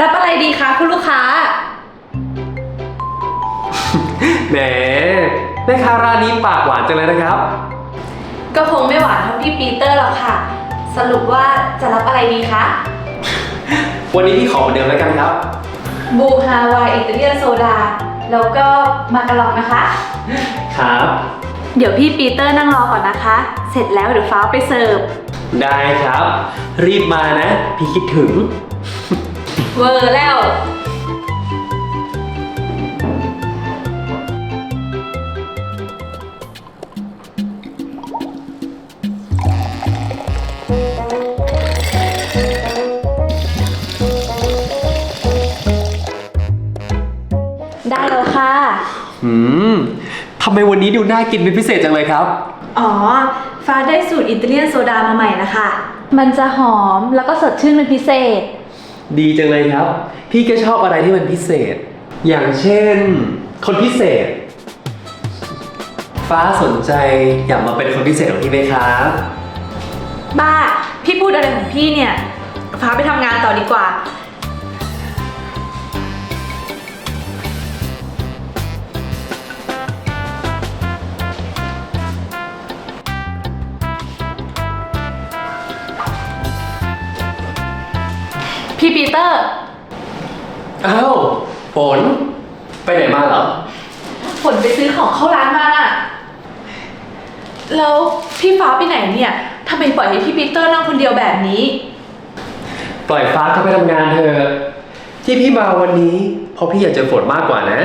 รับอะไรดีคะคุณลูกค้า แหมแม่ค้าร้านนี้ปากหวานจังเลยนะครับ ก็คงไม่หวานเท่าพี่ปีเตอร์หรอกค่ะ สรุปว่าจะรับอะไรดีคะ วันนี้พี่ขอเหมือนเดิมแล้วกันครับ บูฮาวายอิตาเลียนโซดา แล้วก็มากะลองนะคะ ครับ เดี๋ยวพี่ปีเตอร์นั่งรอก่อนนะคะ เสร็จแล้วเดี๋ยวฟ้าไปเสิร์ฟ ได้ครับ รีบมานะ พี่คิดถึง เวอร์แล้ว ได้แล้วค่ะ อืมทำไมวันนี้ดูน่ากินเป็นพิเศษจังเลยครับ อ๋อ ฟ้าได้สูตรอิตาเลียนโซดามาใหม่นะคะ มันจะหอมแล้วก็สดชื่นเป็นพิเศษ ดีจังเลยครับ พี่ก็ชอบอะไรที่มันพิเศษ อย่างเช่น คนพิเศษ ฟ้าสนใจอยากมาเป็นคนพิเศษของพี่ไหมครับ บ้า พี่พูดอะไรของพี่เนี่ย ฟ้าไปทำงานต่อดีกว่า พี่ปีเตอร์ อ้าวฝนไปไหนมาเหรอผลไปซื้อของเข้าร้านมาน่ะแล้วพี่ฟ้าไปไหนเนี่ยทำไมปล่อยให้พี่ปีเตอร์นั่งคนเดียวแบบนี้ ปล่อยฟ้าเข้าไปทำงานเถอะที่พี่มาวันนี้ เพราะพี่อยากเจอฝนมากกว่านะ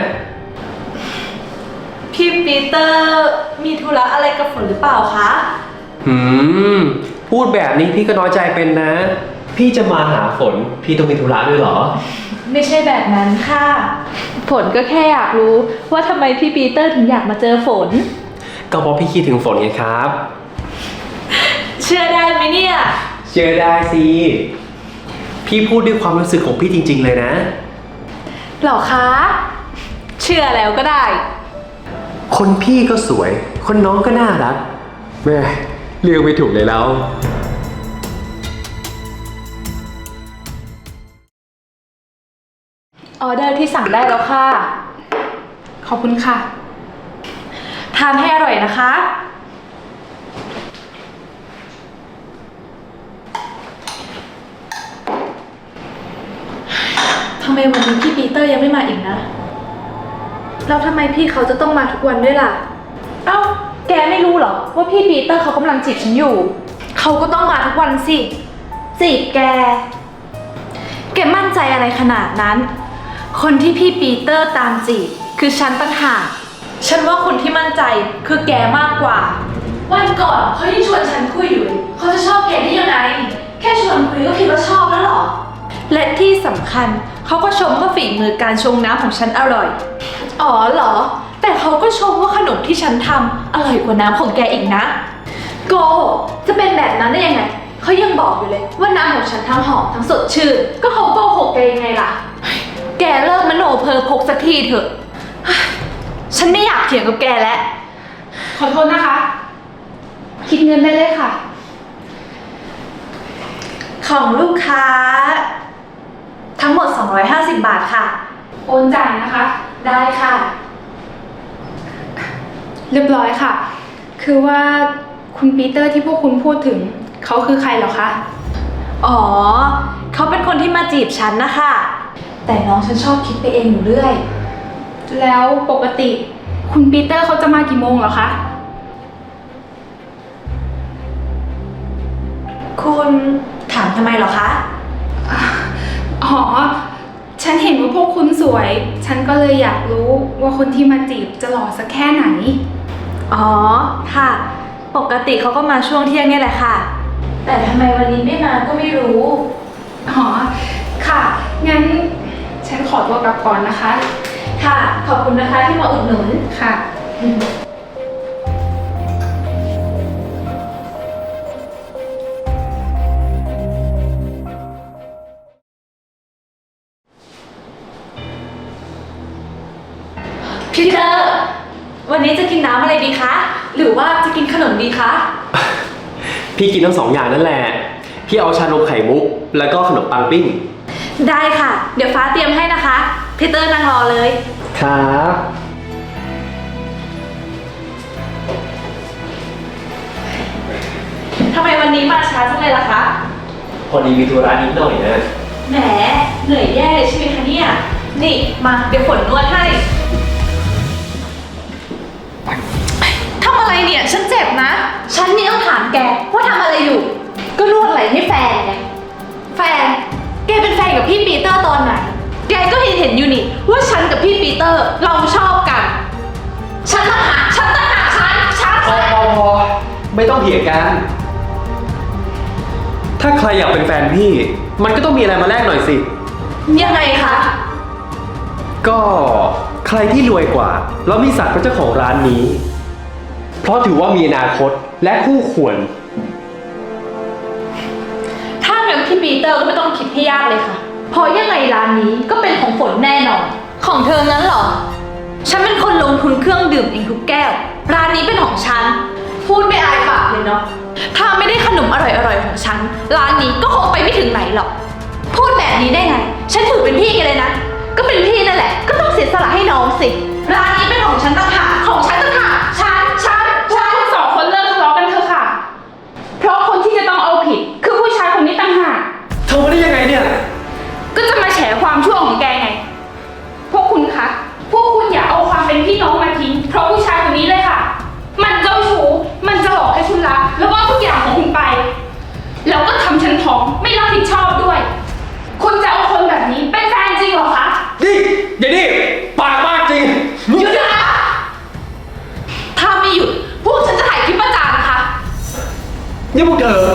พี่ปีเตอร์มีธุระอะไรกับฝนหรือเปล่าคะ หืม พูดแบบนี้พี่ก็น้อยใจเป็นนะ พี่จะมาหาฝน พี่ต้องมีธุระด้วยเหรอ ไม่ใช่แบบนั้นค่ะ ฝนก็แค่อยากรู้ว่าทำไมพี่ปีเตอร์ถึงอยากมาเจอฝน ก็เพราะพี่คิดถึงฝนไงครับ เชื่อได้ไหมเนี่ย เจอได้สิ พี่พูดด้วยความรู้สึกของพี่จริง ๆ เลยนะ หรอคะ เชื่อแล้วก็ได้ คนพี่ก็สวย คนน้องก็น่ารักแม่เลือกไม่ถูกเลยแล้ว ออเดอร์ที่สั่งได้แล้วค่ะ ขอบคุณค่ะ ทานให้อร่อยนะคะ ทำไมวันนี้พี่ปีเตอร์ยังไม่มาอีกนะ แล้วทำไมพี่เขาจะต้องมาทุกวันด้วยล่ะ เอ้า แกไม่รู้เหรอ ว่าพี่ปีเตอร์เขากำลังจีบฉันอยู่ เขาก็ต้องมาทุกวันสิจีบแก แกมั่นใจอะไรขนาดนั้น คนที่พี่ปีเตอร์ตามจีบคือฉันต่างหากฉันว่าคนที่มั่นใจคือแกมากกว่า วันก่อนเขาที่ชวนฉันคุยอยู่เขาจะชอบแกได้ยังไง แค่ชวนคุยก็คิดว่าชอบแล้วหรอ และที่สำคัญเขาก็ชมว่าฝีมือการชงน้ำของฉันอร่อย อ๋อเหรอ แต่เขาก็ชมว่าขนมที่ฉันทำอร่อยกว่าน้ำของแกอีกนะ โกหกจะเป็นแบบนั้นได้ยังไง เขายังบอกอยู่เลยว่าน้ำของฉันทั้งหอมทั้งสดชื่น ก็เขาโกหกแกยังไงล่ะ แกเลิกมโนเพอพกสักทีเถอะ ฉันไม่อยากเถียงกับแกแล้ว ขอโทษนะคะ คิดเงินได้เลยค่ะ ของลูกค้า ทั้งหมด 250 บาทค่ะ โอนจ่ายนะคะ ได้ค่ะ เรียบร้อยค่ะ คือว่าคุณปีเตอร์ที่พวกคุณพูดถึง เขาคือใครเหรอคะ อ๋อ เขาเป็นคนที่มาจีบฉันนะคะ แต่น้องฉันชอบคิดไปเองอยู่เรื่อย แล้วปกติ คุณปีเตอร์เขาจะมากี่โมงเหรอคะ คุณถามทำไมเหรอคะ อ๋อ ฉันเห็นว่าพวกคุณสวย ฉันก็เลยอยากรู้ว่าคนที่มาจีบจะหล่อสักแค่ไหน อ๋อ ค่ะ ปกติเขาก็มาช่วงเที่ยงเนี่ยแหละค่ะ แต่ทำไมวันนี้ไม่มาก็ไม่รู้ อ๋อ ค่ะ งั้น ฉันขอตัวกลับก่อนนะคะ ค่ะ ขอบคุณนะคะที่มาอุดหนุน ค่ะ พี่เตอร์ วันนี้จะกินน้ำอะไรดีคะ หรือว่าจะกินขนมดีคะ พี่กินทั้งสองอย่างนั่นแหละ พี่เอาชานมไข่มุก แล้วก็ขนมปังปิ้ง ได้ค่ะ เดี๋ยวฟ้าเตรียมให้นะคะพีเตอร์นั่งรอเลย ครับ ทำไมวันนี้มาช้าจังเลยล่ะคะ พอดีมีธุระนิดหน่อยนะ แหม เหนื่อยแย่เลยใช่ไหมคะเนี่ย นี่มาเดี๋ยวฝนนวดให้ ทำอะไรเนี่ย ฉันเจ็บนะ ฉันนี่ต้องถามแกว่าทำอะไรอยู่ ก็นวดไหล่ให้แฟนไง แฟน แกเป็นแฟนกับพี่ปีเตอร์ตอนไหน แกก็เห็นเห็นอยู่นี่ว่าฉันกับพี่ปีเตอร์เราชอบกัน ฉันต่างหากฉันต่างหากฉันฉันพอพอพอไม่ต้องเถียงกัน ถ้าใครอยากเป็นแฟนพี่ มันก็ต้องมีอะไรมาแลกหน่อยสิ ยังไงคะ ก็ใครที่รวยกว่า แล้วมีศักดิ์เป็นเจ้าของร้านนี้ เพราะถือว่ามีอนาคตและคู่ควร พี่ปีเตอร์ก็ไม่ต้องคิดให้ยากเลยค่ะ เพราะยังไงร้านนี้ก็เป็นของฝนแน่นอน ของเธอนั้นเหรอ ฉันเป็นคนลงทุนเครื่องดื่มเองทุกแก้ว ร้านนี้เป็นของฉัน พูดไม่อายปากเลยเนาะ ถ้าไม่ได้ขนมอร่อยๆของฉัน ร้านนี้ก็คงไปไม่ถึงไหนหรอก พูดแบบนี้ได้ไง ฉันถือเป็นพี่แกันเลยนะ ก็เป็นพี่นั่นแหละ ก็ต้องเสียสละให้น้องสิ ร้านนี้เป็นของฉันต่างหากของฉันต่าง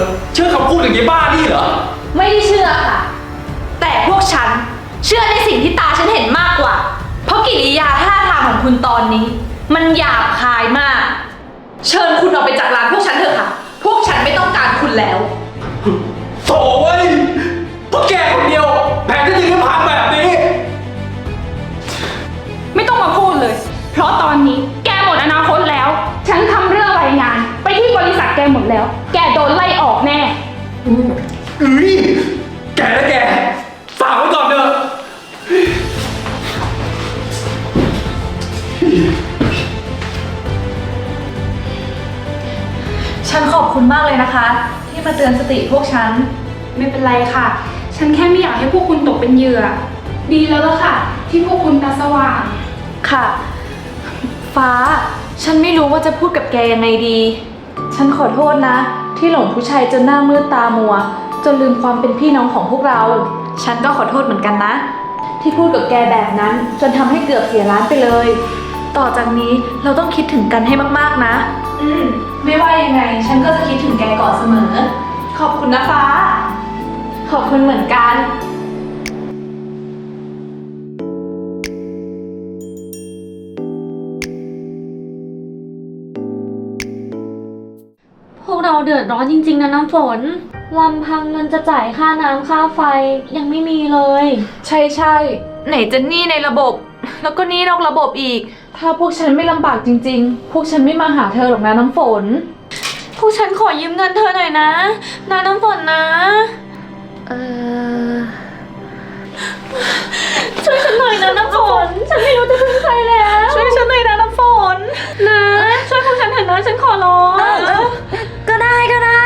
เธอเชื่อคำพูดอย่างนี้บ้านี่เหรอ ไม่ได้เชื่อค่ะ แต่พวกฉัน เชื่อในสิ่งที่ตาฉันเห็นมากกว่า เพราะกิริยาท่าทางของคุณตอนนี้ มันหยาบคายมาก เชิญคุณออกไปจากร้านพวกฉันเถอะค่ะ พวกฉันไม่ต้องการคุณแล้ว โถ่เว้ยพวกแกคนเดียวแผนจะถึงได้พังแบบนี้ ไม่ต้องมาพูดเลย เพราะตอนนี้แกหมดอนาคตแล้ว ฉันทำเรื่องรายงาน ไปที่บริษัทแกหมดแล้ว แกโดนไล่ออกแน่ อุ้ยแกนะแก ฝากไว้ก่อนเถอะฉันขอบคุณมากเลยนะคะ ที่มาเตือนสติพวกฉัน ไม่เป็นไรค่ะ ฉันแค่ไม่อยากให้พวกคุณตกเป็นเหยื่อ ดีแล้วล่ะค่ะ ที่พวกคุณตาสว่าง ค่ะ ฟ้า ฉันไม่รู้ว่าจะพูดกับแกยังไงดี ฉันขอโทษนะ ที่หลงผู้ชายจนหน้ามืดตามัว จนลืมความเป็นพี่น้องของพวกเรา ฉันก็ขอโทษเหมือนกันนะ ที่พูดกับแกแบบนั้นจนทำให้เกือบเสียร้านไปเลย ต่อจากนี้เราต้องคิดถึงกันให้มากๆนะ อืม ไม่ว่ายังไง ฉันก็จะคิดถึงแกก่อนเสมอ ขอบคุณนะฟ้า ขอบคุณเหมือนกัน เราเดือดร้อนจริง ๆ นะน้ำฝนลำพังเงินจะจ่ายค่าน้ำค่าไฟยังไม่มีเลย ใช่ใช่ไหนจะหนี้ในระบบ แล้วก็หนี้นอกระบบอีก ถ้าพวกฉันไม่ลำบากจริง ๆ พวกฉันไม่มาหาเธอหรอกนะน้ำฝน พวกฉันขอยืมเงินเธอหน่อยนะนะน้ำฝนนะ เออ ช่วยฉันหน่อยนะน้ำฝน ฉันไม่รู้จะพึ่งใครแล้ว ช่วยฉันหน่อยนะน้ำฝน นะ ช่วยพวกฉันเถอะนะฉันขอร้องก็ได้ก็ได้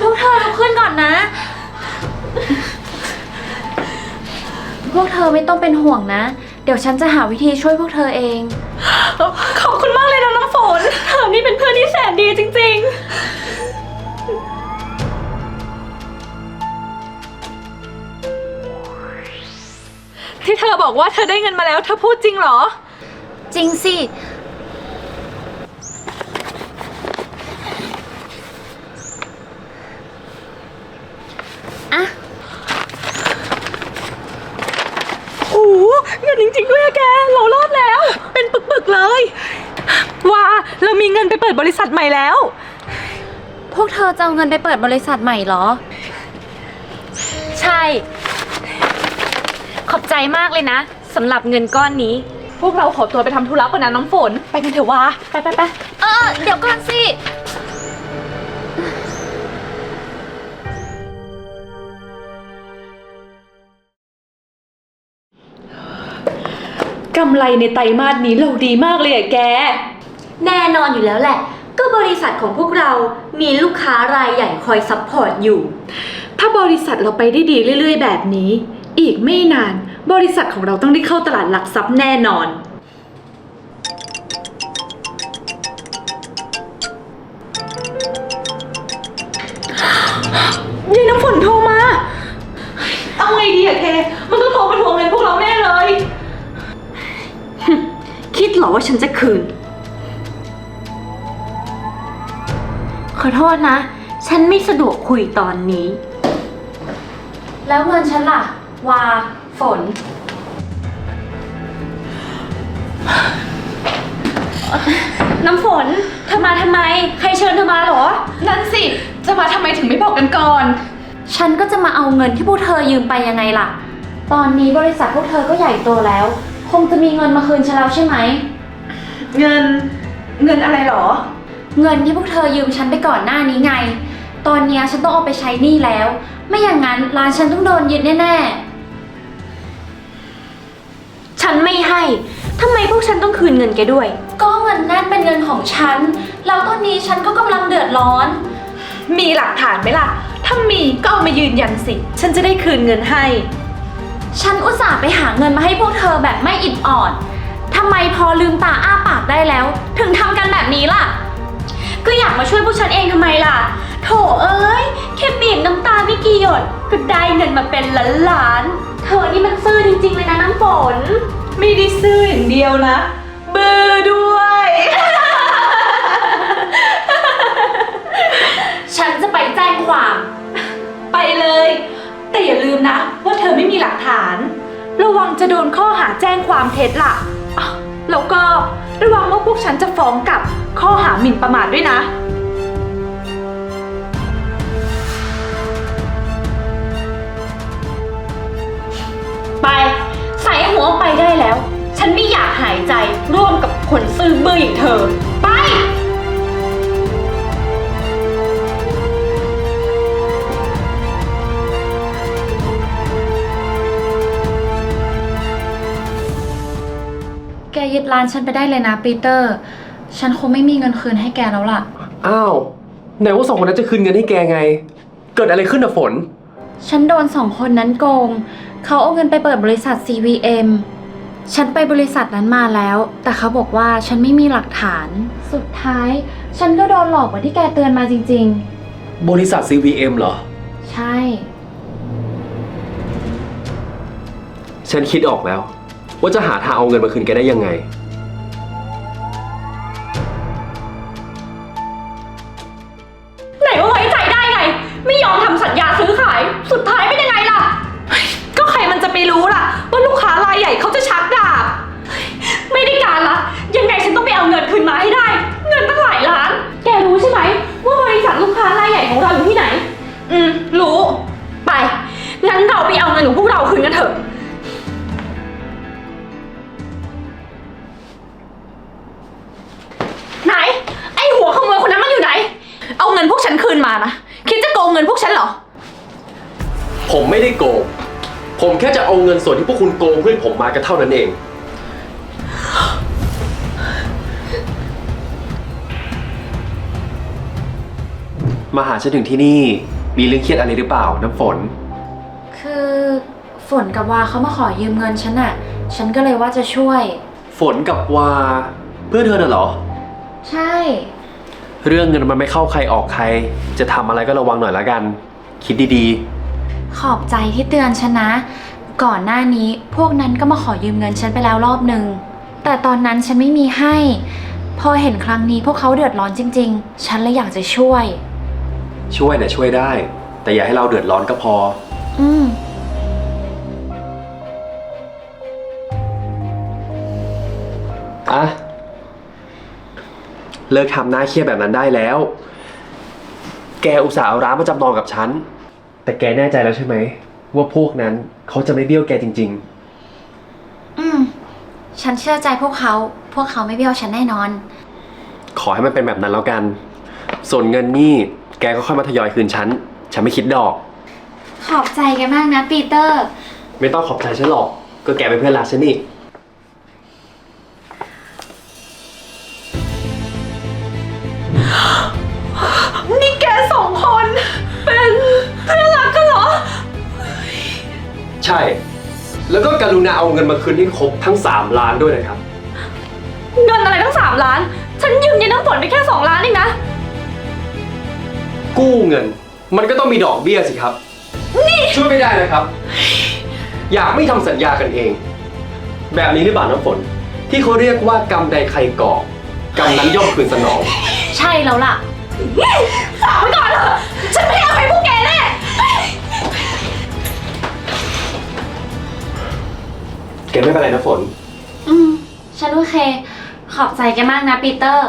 พวกเธอลุกขึ้นก่อนนะ พวกเธอไม่ต้องเป็นห่วงนะ เดี๋ยวฉันจะหาวิธีช่วยพวกเธอเอง ขอบคุณมากเลยนะน้ำฝน เธอนี่เป็นเพื่อนที่แสนดีจริง ๆ เธอบอกว่าเธอได้เงินมาแล้ว เธอพูดจริงเหรอ จริงสิ อะ โอ้โหเงินจริงๆด้วยอะแก เรารอดแล้ว เป็นปึกๆเลย ว่าเรามีเงินไปเปิดบริษัทใหม่แล้ว พวกเธอจะเอาเงินไปเปิดบริษัทใหม่เหรอ ใช่ขอบใจ มากเลยนะสำหรับเงินก้อนนี้ พวกเราขอตัวไปทำธุระก่อนนะน้องฝน ไปกันเถอะวะไปไปไปเออ เดี๋ยวก่อนสิ กำไรในไตรมาสนี้เราดีมากเลยอะแก แน่นอนอยู่แล้วแหละ ก็บริษัทของพวกเรามีลูกค้ารายใหญ่คอยซัพพอร์ตอยู่ ถ้าบริษัทเราไปได้ดีเรื่อย ๆ แบบนี้ อีกไม่นาน บริษัทของเราต้องได้เข้าตลาดหลักทรัพย์แน่นอน ยายน้ำฝนโทรมา เอาไงดีอะแกมันต้องโทรมาทวงเงินพวกเราแน่เลย คิดเหรอว่าฉันจะคืน ขอโทษนะ ฉันไม่สะดวกคุยตอนนี้ แล้วเงินฉันล่ะ วา ฝน น้ำฝนเธอมาทำไม ใครเชิญเธอมาเหรอ นั่นสิ จะมาทำไมถึงไม่บอกกันก่อน ฉันก็จะมาเอาเงินที่พวกเธอยืมไปยังไงล่ะ ตอนนี้บริษัทพวกเธอก็ใหญ่โตแล้ว คงจะมีเงินมาคืนฉันแล้วใช่ไหม เงิน เงินอะไรหรอ เงินที่พวกเธอยืมฉันไปก่อนหน้านี้ไง ตอนเนี้ยฉันต้องเอาไปใช้หนี้แล้ว ไม่อย่างนั้นร้านฉันต้องโดนยึดแน่ ฉันไม่ให้ทำไมพวกฉันต้องคืนเงินแกด้วย ก็เงินนั่นเป็นเงินของฉัน แล้วตอนนี้ฉันก็กำลังเดือดร้อน มีหลักฐานไหมล่ะ ถ้ามีก็เอามายืนยันสิ ฉันจะได้คืนเงินให้ ฉันอุตส่าห์ไปหาเงินมาให้พวกเธอแบบไม่อิดออดทำไมพอลืมตาอ้าปากได้แล้ว ถึงทำกันแบบนี้ล่ะ ก็อยากมาช่วยพวกฉันเองทำไมล่ะ โถเอ้ยแค่บีบน้ำตาไม่กี่หยดก็ได้เงินมาเป็นล้านล้านๆ เธอนี่มันซื่อจริง ๆ เลยนะน้ำฝน ไม่ได้ซื้ออย่างเดียวนะ เบอร์ด้วย ฉันจะไปแจ้งความ ไปเลย แต่อย่าลืมนะ ว่าเธอไม่มีหลักฐาน ระวังจะโดนข้อหาแจ้งความเท็จล่ะอ้าวแล้วก็ระวังว่าพวกฉันจะฟ้องกลับข้อหาหมิ่นประมาทด้วยนะ ไป ใส่หัวไปได้แล้ว ฉันไม่อยากหายใจร่วมกับคนซื่อบื้ออย่างเธอ ไป แกยึดร้านฉันไปได้เลยนะปีเตอร์ ฉันคงไม่มีเงินคืนให้แกแล้วล่ะ อ้าวไหนว่าสองคนนั้นจะคืนเงินให้แกไง เกิดอะไรขึ้นอะฝน ฉันโดนสองคนนั้นโกง เขาเอาเงินไปเปิดบริษัท CVM ฉันไปบริษัทนั้นมาแล้ว แต่เขาบอกว่าฉันไม่มีหลักฐาน สุดท้าย ฉันก็โดนหลอกเหมือนที่แกเตือนมาจริง บริษัท CVM เหรอ ๆ ใช่ ฉันคิดออกแล้ว ว่าจะหาทางเอาเงินมาคืนแกได้ยังไง ไปรู้ล่ะ ว่าลูกค้ารายใหญ่เขาจะชักดาบ ไม่ได้การละยังไงฉันต้องไปเอาเงินคืนมาให้ได้ ส่วนที่พวกคุณโกงเพื่อนผมมาก็เท่านั้นเอง มาหาฉันถึงที่นี่ มีเรื่องเครียดอะไรหรือเปล่าน้ำฝน คือฝนกับวาเขามาขอยืมเงินฉันน่ะฉันก็เลยว่าจะช่วย ฝนกับวาเพื่อนเธอน่ะเหรอ ใช่ เรื่องเงินมันไม่เข้าใครออกใคร จะทำอะไรก็ระวังหน่อยละกัน คิดดีขอบใจที่เตือนฉันนะ ก่อนหน้านี้พวกนั้นก็มาขอยืมเงินฉันไปแล้วรอบหนึ่ง แต่ตอนนั้นฉันไม่มีให้ พอเห็นครั้งนี้พวกเขาเดือดร้อนจริง ๆ ฉันเลยอยากจะช่วยๆช่วยเนี่ยช่วยได้ แต่อย่าให้เราเดือดร้อนก็พอ อืมอะเลิกทำหน้าเครียดแบบนั้นได้แล้ว แกอุตส่าห์เอาร้านมาจำนองกับฉัน แต่แกแน่ใจแล้วใช่ไหม ว่าพวกนั้นเขาจะไม่เบี้ยวแกจริง อืม ฉันเชื่อใจพวกเขา พวกเขาไม่เบี้ยวฉันแน่นอน ๆ ขอให้มันเป็นแบบนั้นแล้วกัน ส่วนเงินนี่แกก็ค่อยมาทยอยคืนฉัน ฉันไม่คิดดอก ขอบใจแกมากนะปีเตอร์ ไม่ต้องขอบใจฉันหรอก ก็แกเป็นเพื่อนรักฉันนี่ ใช่ แล้วก็กรุณาเอาเงินมาคืนให้ครบทั้ง 3 ล้านด้วยนะครับ เงินอะไรทั้งสามล้าน ฉันยืมยายน้ำฝนไปแค่สองล้านเองนะ กู้เงิน มันก็ต้องมีดอกเบี้ยสิครับ นี่ช่วยไม่ได้นะครับ อยากไม่ทำสัญญากันเอง แบบนี้หรือเปล่าน้ำฝน ที่เขาเรียกว่ากรรมใดใครก่อกรรมนั้นย่อมคืนสนอง ใช่แล้วล่ะ ฝากไว้ก่อนเถอะฉันไม่ กไม่เป็นไรนะฝน อืม ฉันโอเค ขอบใจแกมากนะปีเตอร์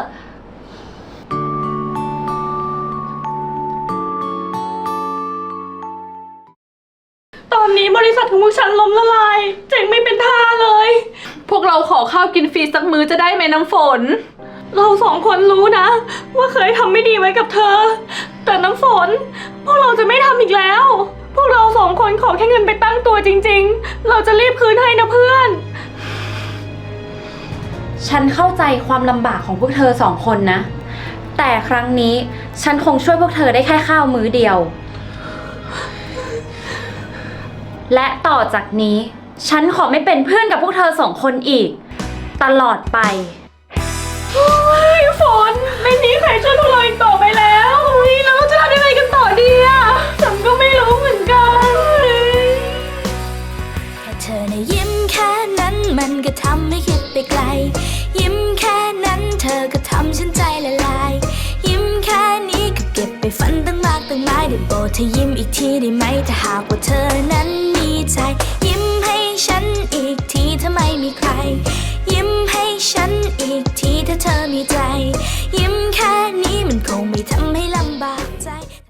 ตอนนี้บริษัทของพวกฉันล้มละลาย เจ๋งไม่เป็นท่าเลย พวกเราขอข้าวกินฟรีสักมื้อจะได้ไหมน้ำฝน เราสองคนรู้นะ ว่าเคยทำไม่ดีไว้กับเธอ แต่น้ำฝน พวกเราจะไม่ทำอีกแล้ว พวกเราสองคนขอแค่เงินไปตั้งตัวจริง ๆ เราจะรีบคืนให้นะเพื่อน ฉันเข้าใจความลำบากของพวกเธอสองคนนะ แต่ครั้งนี้ฉันคงช่วยพวกเธอได้แค่ข้าวมื้อเดียว และต่อจากนี้ ฉันขอไม่เป็นเพื่อนกับพวกเธอสองคนอีก ตลอดไป เฮ้ยฝนไม่มีใครช่วย